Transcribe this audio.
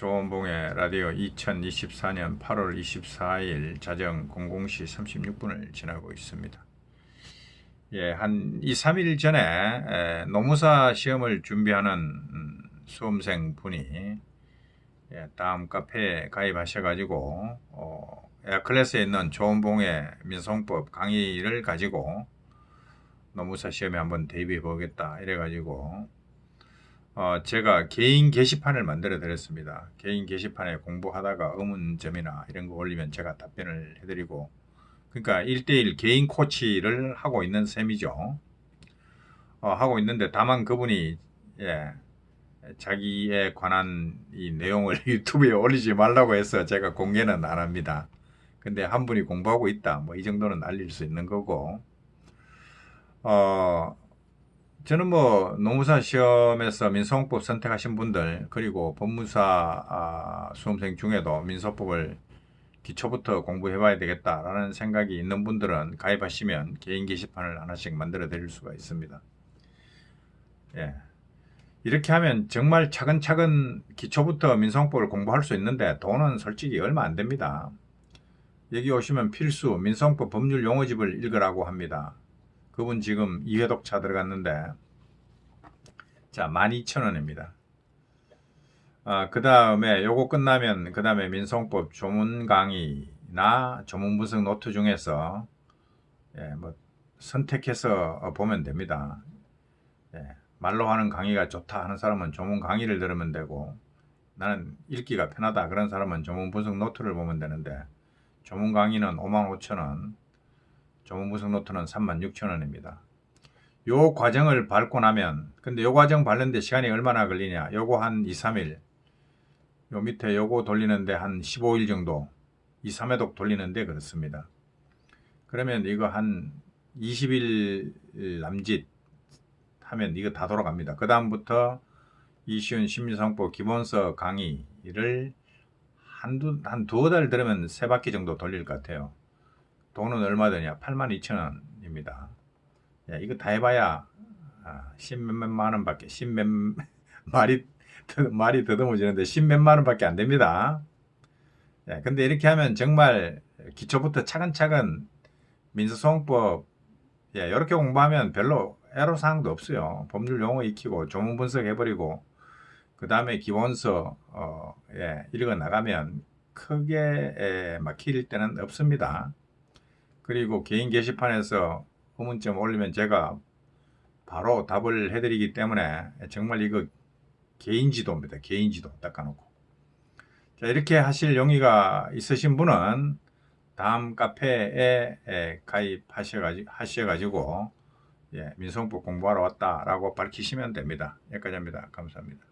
조원봉의 라디오 2024년 8월 24일 자정 00시 36분을 지나고 있습니다. 예, 한 2, 3일 전에 에, 노무사 시험을 준비하는 음, 수험생 분이 예, 다음 카페에 가입하셔가지고 어, 에어클래스에 있는 조원봉의 민송법 강의를 가지고 노무사 시험에 한번 대비해 보겠다 이래가지고 어, 제가 개인 게시판을 만들어 드렸습니다. 개인 게시판에 공부하다가 의문점이나 이런 거 올리면 제가 답변을 해드리고 그러니까 1대1 개인 코치를 하고 있는 셈이죠. 어, 하고 있는데 다만 그분이 예, 자기에 관한 이 내용을 유튜브에 올리지 말라고 해서 제가 공개는 안 합니다. 근데 한 분이 공부하고 있다. 뭐 이 정도는 알릴 수 있는 거고. 어, 저는 뭐 노무사 시험에서 민사홍법 선택하신 분들 그리고 법무사 아, 수험생 중에도 민사법을 기초부터 공부해 봐야 되겠다라는 생각이 있는 분들은 가입하시면 개인 게시판을 하나씩 만들어 드릴 수가 있습니다. 예. 이렇게 하면 정말 차근차근 기초부터 민사홍법을 공부할 수 있는데 돈은 솔직히 얼마 안 됩니다. 여기 오시면 필수 민사홍법 법률 용어집을 읽으라고 합니다. 그분 지금 2회 독 차 들어갔는데 자 12,000원입니다. 아, 그 다음에 요거 끝나면 그 다음에 민송법 조문 강의나 조문 분석 노트 중에서 예, 뭐 선택해서 어, 보면 됩니다. 예, 말로 하는 강의가 좋다 하는 사람은 조문 강의를 들으면 되고 나는 읽기가 편하다 그런 사람은 조문 분석 노트를 보면 되는데 조문 강의는 55,000원 조문 분석 노트는 36,000원입니다. 요 과정을 밟고 나면 근데 요 과정 밟는데 시간이 얼마나 걸리냐 요거 한 2, 3일 요 밑에 요거 돌리는데 한 15일 정도 2, 3회독 돌리는데 그렇습니다. 그러면 이거 한 20일 남짓 하면 이거 다 돌아갑니다. 그 다음부터 이시훈 심리상법 기본서 강의를 한두, 한 두어 달 들으면 세 바퀴 정도 돌릴 것 같아요. 돈은 얼마 드냐? 82,000원입니다. 야, 이거 다 해봐야 아, 십몇만 원밖에 십몇 말이 말이 더듬어지는데 십몇만 원밖에 안 됩니다. 예, 근데 이렇게 하면 정말 기초부터 차근차근 민사소송법 예, 이렇게 공부하면 별로 애로사항도 없어요. 법률 용어 익히고 조문 분석해버리고 그 다음에 기본서 어, 예, 읽어 나가면 크게 예, 막힐 때는 없습니다. 그리고 개인 게시판에서 후문점 올리면 제가 바로 답을 해드리기 때문에 정말 이거 개인 지도입니다. 개인 지도 닦아놓고. 자, 이렇게 하실 용의가 있으신 분은 다음 카페에 가입하셔가지고, 예, 민성법 공부하러 왔다라고 밝히시면 됩니다. 여기까지 합니다. 감사합니다.